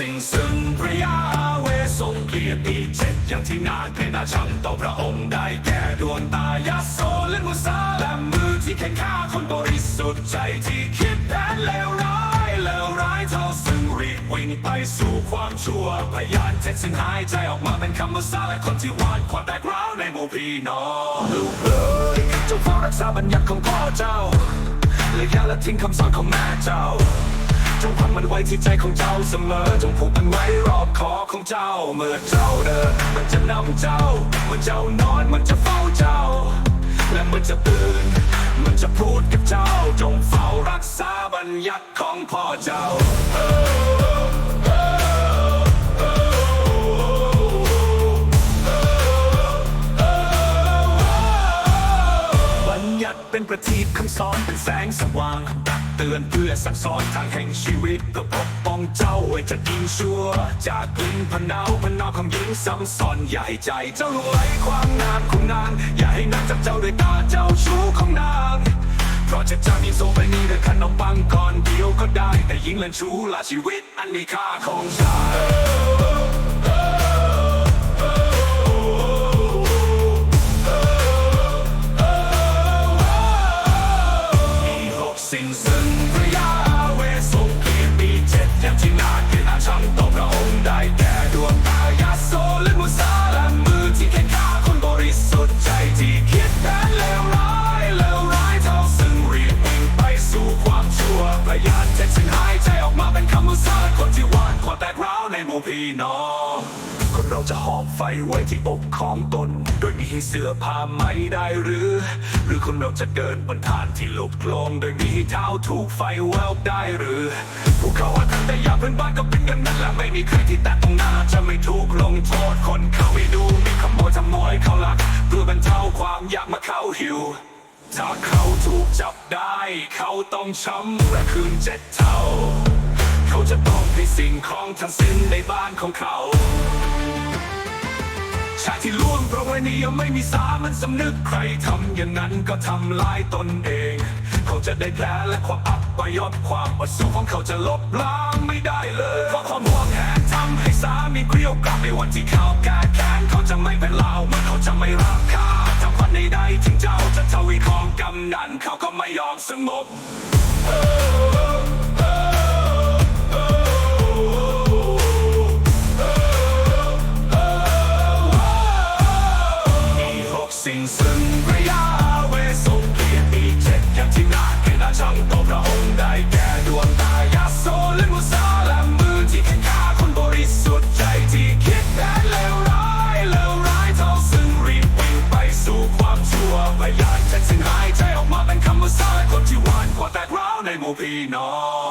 สิ้นซึ่งพระยาเวสรงเกียรติเจ็ดอย่างที่นาเทนาชังต่อพระองค์ได้แก่ดวงตายาโซและมุสาและมือที่แข็งฆ่าคนบริสุทธิ์ใจที่คิดแผนเลวร้ายเลวร้ายเท่าซึ่งรีบวิ่งไปสู่ความชั่วพยานเจ็ดสิ่งหายใจออกมาเป็นคำมุสาและคนที่วาดความแตกร้าวในหมู่พี่น้องลูกเอ๋ยเจงเฝ้ารักษาบัญญัติของพ่อเจ้าและย่าละทิ้งคำสอนของแม่เจ้า จงพันมันไว้ที่ใจของเจ้าเสมอ จงผูกมันไว้รอบคอของเจ้า เมื่อเจ้าเดินมันจะนำเจ้า เมื่อเจ้านอนมันจะเฝ้าเจ้า และมื่อจะตื่น มันจะพูดกับเจ้า จงเฝ้ารักษาบัญญัติของพ่อเจ้าเป็นประทีปคำสอนเป็นแสงสว่าง เตือนเพื่อสั่งสอนทางแห่งชีวิตเพื่อปกป้องเจ้าไว้จากยิงชั่ว จากกลิ่นพนาวพนาวของหญิงซ้ำซ้อนอย่าให้ใจเจ้าหลงไหลความงามของนาง อย่าให้นางจับเจ้าด้วยตาเจ้าชู้ของนางเพราะจะจำยิงโซไปนี้ด้วยขนมปังก่อนเดียวก็ได้ แต่ยิงเล่นชู้ละชีวิตอันมีค่าของชา มู่พี่น้องคนเราจะหอบไฟไว้ที่อกของตน โดยมีเสื้อผ้าไม่ได้หรือ หรือคนเราจะเดินบนฐานที่หลุกลงโดยมีเท้าถูกไฟแววได้หรือ พวกเขาอาจแต่อยากเป็นบ้านก็เป็นกันนั่นแหละไม่มีใครที่แตะตรงหน้าจะไม่ถูกลงโทษคนเขาไม่ดูมีขโมยทำมอยเขาลัก เพื่อบรรเทาความอยากมาเข้าหิวถ้าเขาถูกจับได้ เขาต้องช้ำและคืนเจ็ดเท่า เขาจะต้องให้สิ่งของทั้งสิ้นในบ้านของเขาชาติที่ล่วงประเวณียังไม่มีสามันสำนึกใครทำอย่างนั้นก็ทำลายตนเอง เขาจะได้แผลและความอับปยศความอดสูของเขาจะลบล้างไม่ได้เลยเพราะความห่วงแหนทำให้สามีเกลียวกลับในวันที่เขาแก้แค้นเขาจะไม่เป็นเล่าเมื่อเขาจะไม่รักค่าทำความในใดๆถึงเจ้าจะทวีของกำนันเขาก็ไม่ยอมสงบ ตัวพยานฉันสิ้นหายใจออกมาเป็นคำว่าสายคนที่หวานกว่าแตกร้าวในหมู่พี่น้อง